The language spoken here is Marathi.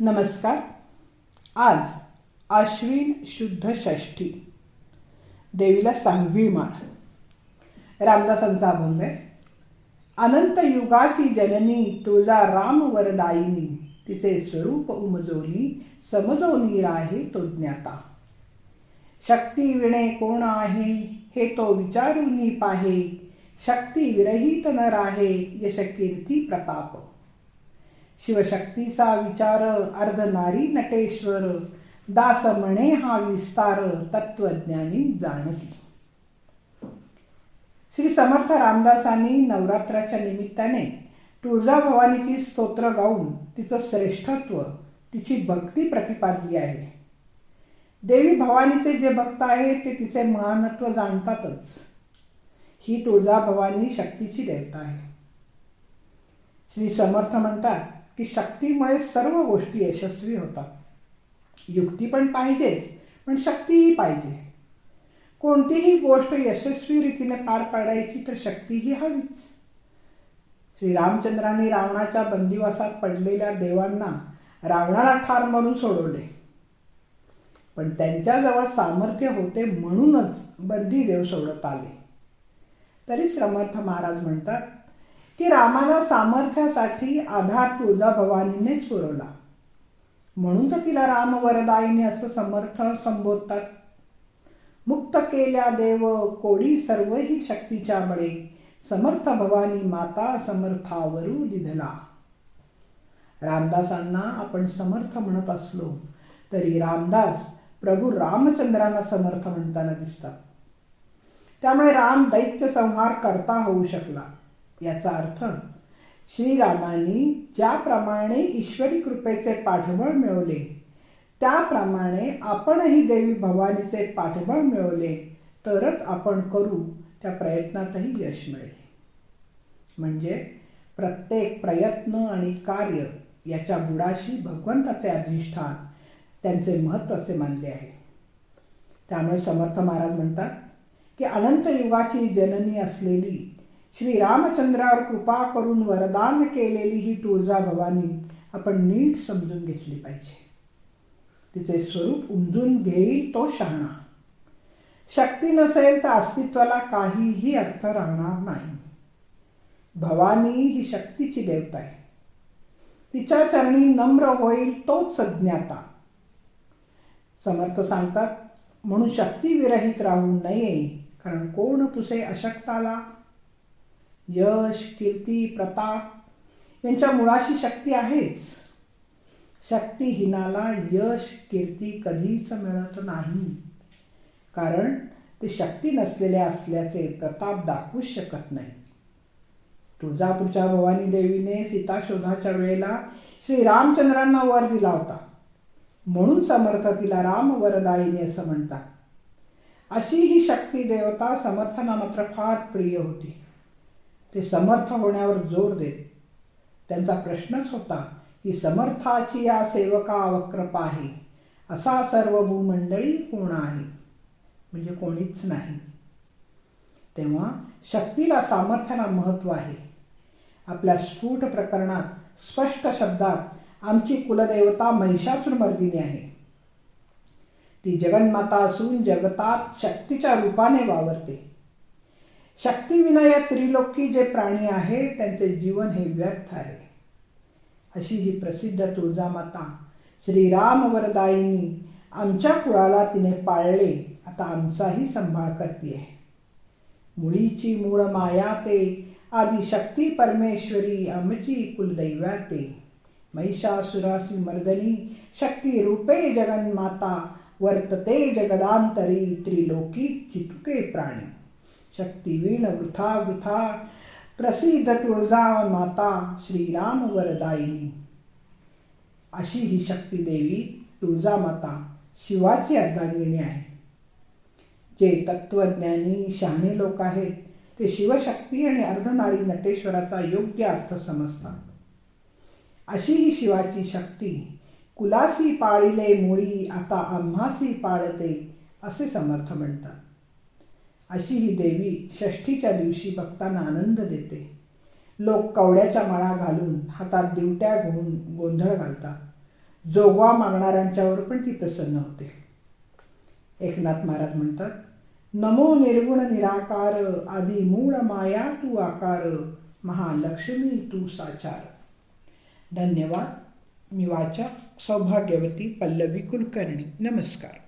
नमस्कार. आज आश्विन शुद्ध षष्ठी. देवीला सहावी माळ. रामदासांचा अभंग आहे. अनंत युगाची जननी तुळजा राम वरदायिनी. तिचे स्वरूप उमजोनी समजोनी राहे तो ज्ञाता. शक्ती विणे कोण आहे हे तो विचारूनी पाहे. शक्ती विरहित न राहे यश कीर्ती प्रताप. शिवशक्तीचा विचार अर्ध नारी नटेश्वर दास म्हणे हा विस्तार तत्वज्ञानी जाणती श्री समर्थ रामदासांनी नवरात्राच्या निमित्ताने तुळजाभवानीची स्तोत्र गाऊन तिचं श्रेष्ठत्व तिची भक्ती प्रतिपादली आहे. देवी भवानीचे जे भक्त आहेत ते तिचे महानत्व जाणतातच. ही तुळजाभवानी शक्तीची देवता आहे. श्री समर्थ म्हणतात की शक्तीमुळे सर्व गोष्टी यशस्वी होतात. युक्ती पण पाहिजेच पण शक्तीही पाहिजे. कोणतीही गोष्ट यशस्वी रीतीने पार पाडायची तर शक्तीही हवीच. श्रीरामचंद्रांनी रावणाच्या बंदिवासात पडलेल्या देवांना रावणाला ठार म्हणून सोडवले. पण त्यांच्याजवळ सामर्थ्य होते म्हणूनच बंदी देव सोडत आले. तरी समर्थ महाराज म्हणतात की रामाला सामर्थ्यासाठी आधार तुळजाभवानीनेच पुरवला. म्हणून तर तिला राम वरदायिनी असं समर्थ संबोधतात. मुक्त केल्या देव कोडी सर्वही शक्तीच्या बळे. समर्थ भवानी माता समर्थावरू दिधला. रामदासांना आपण समर्थ म्हणत असलो तरी रामदास प्रभू रामचंद्रांना समर्थ म्हणताना दिसतात. त्यामुळे राम दैत्य संहार करता होऊ शकला. याचा अर्थ श्रीरामांनी ज्याप्रमाणे ईश्वरी कृपेचे पाठबळ मिळवले त्याप्रमाणे आपणही देवी भवानीचे पाठबळ मिळवले तरच आपण करू त्या प्रयत्नातही यश मिळेल. म्हणजे प्रत्येक प्रयत्न आणि कार्य याच्या बुडाशी भगवंताचे अधिष्ठान त्यांचे महत्त्वाचे मानले आहे. त्यामुळे समर्थ महाराज म्हणतात की अनंत युगाची जननी असलेली श्री रामचंद्रावर कृपा करून वरदान केलेली ही तुळजा भवानी आपण नीट समजून घेतली पाहिजे. तिचे स्वरूप उमजून घेईल तो शहाणा. शक्ती नसेल तर अस्तित्वाला काहीही अर्थ राहणार नाही. भवानी ही शक्तीची देवता आहे. तिच्या चरणी नम्र होईल तोच ज्ञाता समर्थ सांगतात म्हणून शक्ती विरहित राहू नये कारण कोण पुसे अशक्ताला? यश कीर्ती प्रताप यांच्या मुळाशी शक्ती आहेच. शक्तीहीनाला यश कीर्ती कधीच मिळत नाही. कारण ते शक्ती नसलेले असल्याचे प्रताप दाखवूच शकत नाही. तुळजापूरच्या भवानी देवीने सीता शोधाच्या वेळेला श्रीरामचंद्रांना वर दिला होता. म्हणून समर्थ तिला राम वरदायिनी असं म्हणतात. अशी ही शक्ती देवता समर्थांना मात्र फार प्रिय होती. ते समर्थ होण्यावर जोर देत. त्यांचा प्रश्नच होता की समर्थाची या सेवका वक्रपा आहे. असा सर्व भूमंडळी कोण आहे? म्हणजे कोणीच नाही. तेव्हा शक्तीला सामर्थ्याला महत्त्व आहे. आपल्या स्फुट प्रकरणात स्पष्ट शब्दात आमची कुलदेवता महिषासुरमर्दिनी आहे. ती जगन्माता असून जगतात शक्तीच्या रूपाने वावरते. शक्तीविना या त्रिलोकी जे प्राणी आहे त्यांचे जीवन हे व्यर्थ आहे. अशी ही प्रसिद्ध तुळजामाता श्रीराम वरदायिनी आमच्या कुळाला तिने पाळले. आता आमचाही सांभाळ करते मुळीची मूळ माया ते आदी शक्ती परमेश्वरी आमची कुलदैव्याते महिषासुरासी मर्दनी शक्ती रूपे जगन्माता वर्तते जगदांतरी त्रिलोकी चितुके प्राणी. शक्तिवीण वृथा वृथा प्रसिद्ध तुळजा माता श्रीराम वरदायिनी अशी ही शक्ती देवी तुळजा माता शिवाची अर्धांगिणी आहे. जे तत्वज्ञानी शहाणी लोक आहेत ते शिवशक्ती आणि अर्धनारी नटेश्वराचा योग्य अर्थ समजतात. अशी ही शिवाची शक्ती कुलासी पाळिले मुळी आता आम्हासी पाळते असे समर्थ म्हणतात. अशी ही देवी षष्ठीच्या दिवशी भक्तांना आनंद देते. लोक कवड्याच्या माळा घालून हातात दिवट्या घेऊन गोंधळ घालतात. जोगवा मागणाऱ्यांच्यावर पण ती प्रसन्न होते. एकनाथ महाराज म्हणतात नमो निर्गुण निराकार आदी मूळ माया तू आकार महालक्ष्मी तू साचार. धन्यवाद. मी वाचक सौभाग्यवती पल्लवी कुलकर्णी. नमस्कार.